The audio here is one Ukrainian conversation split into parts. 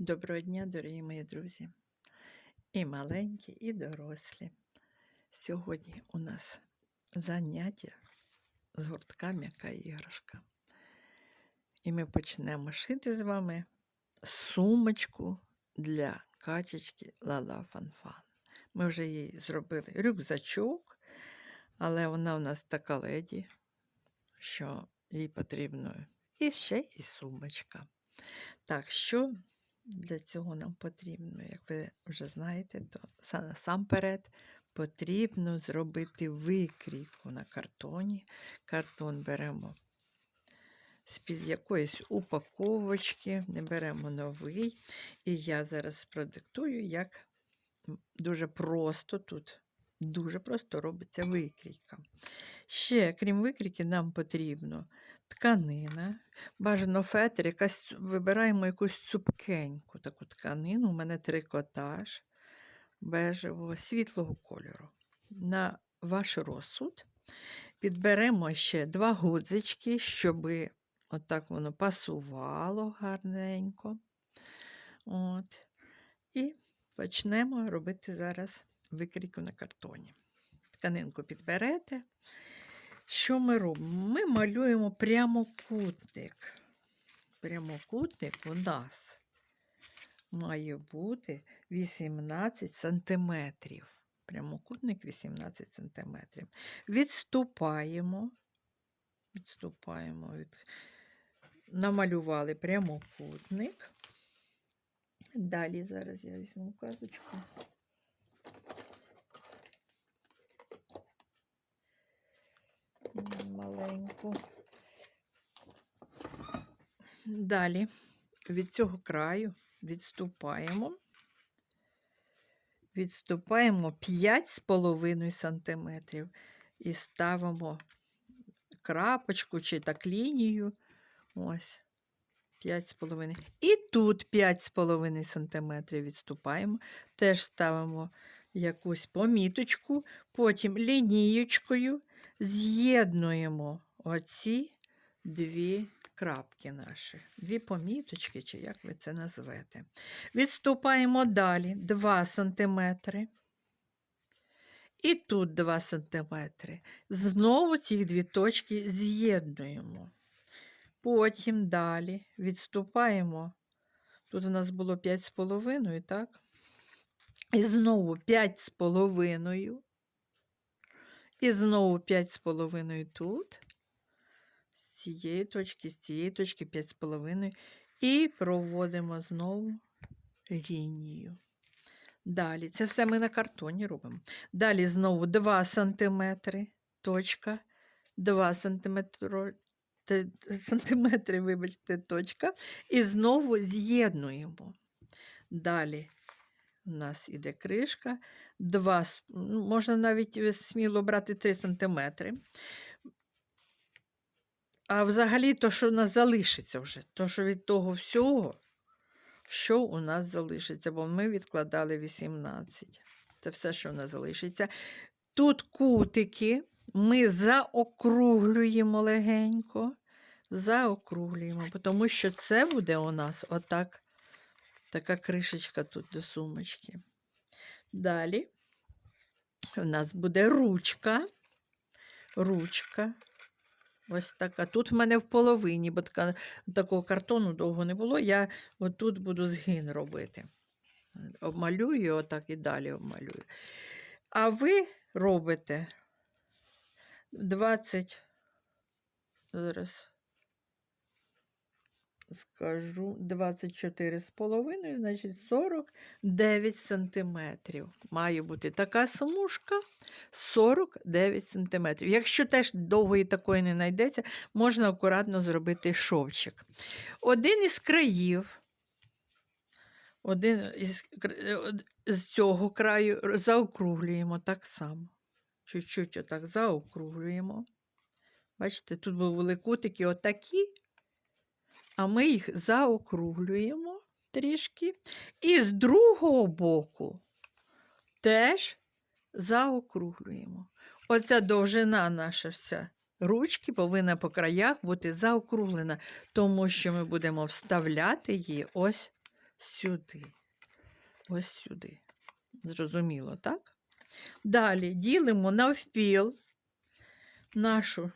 Доброго дня, дорогі мої друзі, і маленькі, і дорослі. Сьогодні у нас заняття з гуртка м'яка іграшка. І ми почнемо шити з вами сумочку для качечки Лала Фанфан. Ми вже їй зробили рюкзачок, але вона у нас така леді, що їй потрібно і ще і сумочка. Так, що для цього нам потрібно, як ви вже знаєте, то насамперед потрібно зробити викрійку на картоні. Картон беремо з-під якоїсь упаковочки, не беремо новий. І я зараз продиктую, як дуже просто тут. Дуже просто робиться викрійка. Ще, крім викрійки, нам потрібно тканина, бажано фетр, якась, вибираємо якусь цупкеньку таку тканину. У мене трикотаж бежевого, світлого кольору. На ваш розсуд підберемо ще два гудзички, щоб отак воно пасувало гарненько. От. І почнемо робити зараз викрійку на картоні. Тканинку підберете. Що ми робимо? Ми малюємо прямокутник. Прямокутник у нас має бути 18 сантиметрів. Прямокутник 18 сантиметрів. Відступаємо. Відступаємо від. Намалювали прямокутник. Далі зараз я візьму казочку. Маленьку. Далі від цього краю відступаємо. Відступаємо 5,5 см і ставимо крапочку чи так лінію. Ось 5,5. І тут 5,5 см відступаємо. Теж ставимо якусь поміточку, потім лінієчкою з'єднуємо оці дві крапки наші, дві поміточки, чи як ви це назвете. Відступаємо далі 2 см. І тут 2 см. Знову ці дві точки з'єднуємо. Потім далі відступаємо. Тут у нас було 5,5, так? І знову 5,5. І знову 5,5 тут. Цієї точки, з цієї точки 5,5. І проводимо знову лінію. Далі, це все ми на картоні робимо. Далі знову 2 см, точка, 2 см, сантиметри, вибачте, точка. І знову з'єднуємо. Далі у нас іде кришка, 2, ну, можна навіть е, сміло брати 3 см. А взагалі, то, що у нас залишиться вже, то, що від того всього, що у нас залишиться, бо ми відкладали 18. Це все, що у нас залишиться. Тут кутики ми заокруглюємо легенько, заокруглюємо, тому що це буде у нас отак, така кришечка тут до сумочки. Далі у нас буде ручка. Ручка. Ось така. Тут в мене в половині, бо така, такого картону довго не було. Я отут буду згин робити. Обмалюю отак і далі обмалюю. А ви робите 20, зараз скажу 24 з половиною, значить 49 сантиметрів. Має бути така смужка 49 сантиметрів. Якщо теж довгої такої не знайдеться, можна акуратно зробити шовчик. Один із країв. Один із, е, з цього краю заокруглюємо так само. Чуть-чуть отак заокруглюємо. Бачите, тут були кутики отакі, а ми їх заокруглюємо трішки. І з другого боку теж заокруглюємо. Оця довжина наша вся ручки повинна по краях бути заокруглена, тому що ми будемо вставляти її ось сюди. Ось сюди. Зрозуміло, так? Далі ділимо навпіл нашу,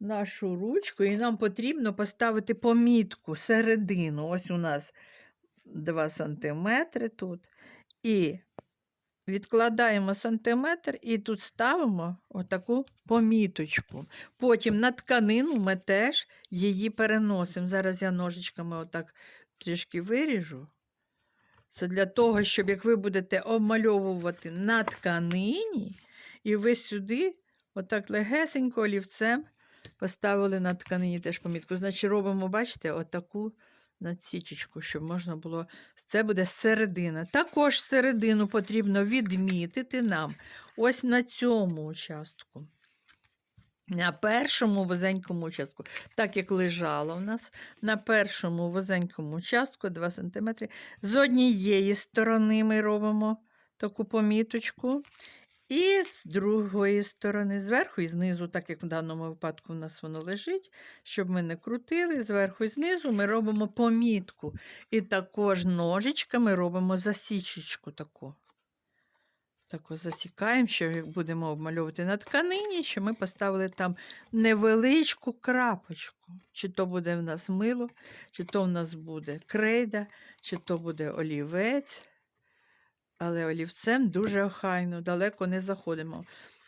нашу ручку, і нам потрібно поставити помітку середину. Ось у нас 2 см тут. І відкладаємо сантиметр і тут ставимо отаку поміточку. Потім на тканину ми теж її переносимо. Зараз я ножичками отак трішки виріжу. Це для того, щоб як ви будете обмальовувати на тканині, і ви сюди, отак легесенько олівцем поставили на тканині теж помітку. Значить, робимо, бачите, отаку надсічечку, щоб можна було. Це буде середина. Також середину потрібно відмітити нам ось на цьому участку. На першому вузенькому участку, так як лежало у нас, на першому вузенькому участку 2 см. З однієї сторони ми робимо таку поміточку, і з другої сторони, зверху і знизу, так як в даному випадку у нас воно лежить, щоб ми не крутили, зверху і знизу ми робимо помітку. І також ножичками робимо засічечку таку. Таку засікаємо, що будемо обмальовувати на тканині, що ми поставили там невеличку крапочку. Чи то буде в нас мило, чи то в нас буде крейда, чи то буде олівець. Але олівцем дуже охайно, далеко не заходимо.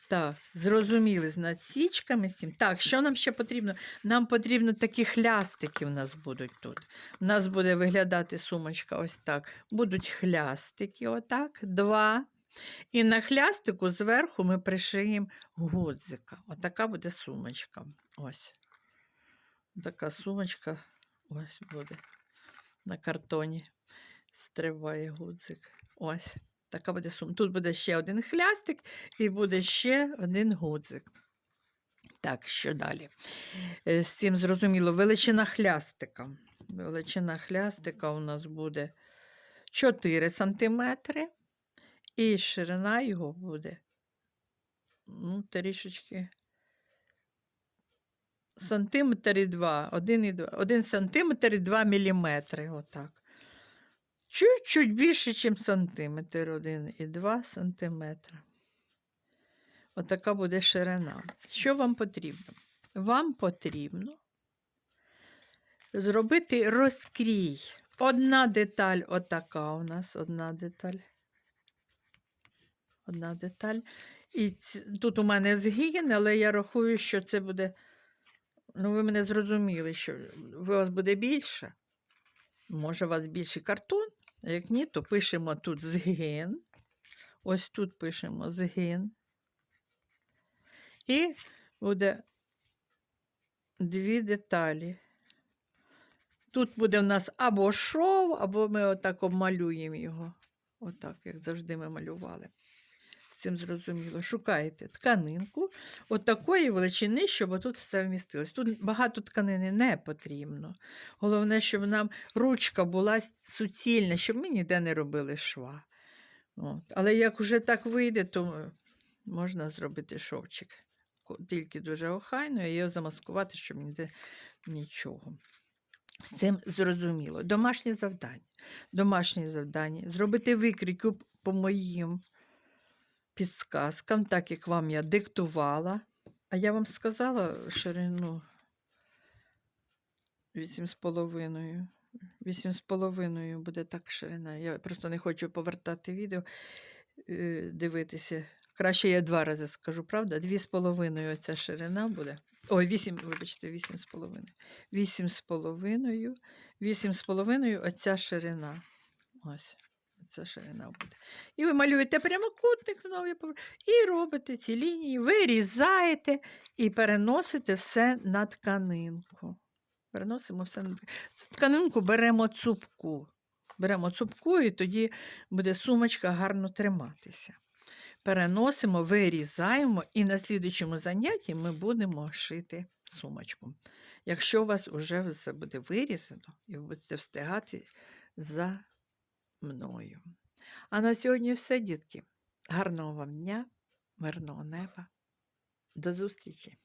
Так, зрозуміли з надсічками. Так, що нам ще потрібно? Нам потрібно такі хлястики в нас будуть тут. У нас буде виглядати сумочка ось так. Будуть хлястики, отак, два. І на хлястику зверху ми пришиємо гудзика. Отака буде сумочка. Ось. Така сумочка ось буде на картоні. Стрибає гудзик. Ось. Така буде сумка. Тут буде ще один хлястик і буде ще один гудзик. Так, що далі? Е, З цим зрозуміло, величина хлястика. Величина хлястика у нас буде 4 сантиметри. І ширина його буде ну, трішечки сантиметр і два, один, і два, один сантиметр і два міліметри. Отак. Чуть-чуть більше, ніж сантиметр, один і два сантиметри. Отака буде ширина. Що вам потрібно? Вам потрібно зробити розкрій. Одна деталь, отака у нас одна деталь одна деталь. І ці- тут у мене згін, але я рахую, що це буде. Ну, ви мене зрозуміли, що у вас буде більше. Може, у вас більший картон, як ні, то пишемо тут згин. Ось тут пишемо згин. І буде дві деталі. Тут буде в нас або шов, або ми отак обмалюємо його. Отак, як завжди ми малювали. Цим зрозуміло. Шукаєте тканинку отакої величини, щоб тут все вмістилось. Тут багато тканини не потрібно. Головне, щоб нам ручка була суцільна, щоб ми ніде не робили шва. От. Але як уже так вийде, то можна зробити шовчик. Тільки дуже охайно і його замаскувати, щоб ніде нічого. З цим зрозуміло. Домашнє завдання. Домашнє завдання. Зробити викрійку по моїм підсказкам, так як вам я диктувала. А я вам сказала ширину 8,5. 8,5 буде так ширина. Я просто не хочу повертати відео, е, дивитися. Краще я два рази скажу, правда? 2,5 оця ширина буде. Ой, 8, вибачте, 8,5. 8,5. 8,5 оця ширина. Ось. Ця ширина буде. І ви малюєте прямокутник знову я повер- і робите ці лінії, вирізаєте і переносите все на тканинку. Переносимо все на тканинку. Беремо цупку. Беремо цупку, і тоді буде сумочка гарно триматися. Переносимо, вирізаємо, і на слідучому занятті ми будемо шити сумочку. Якщо у вас вже все буде вирізано, і ви будете встигати за мною. А на сьогодні все, дітки. Гарного вам дня, мирного неба. До зустрічі!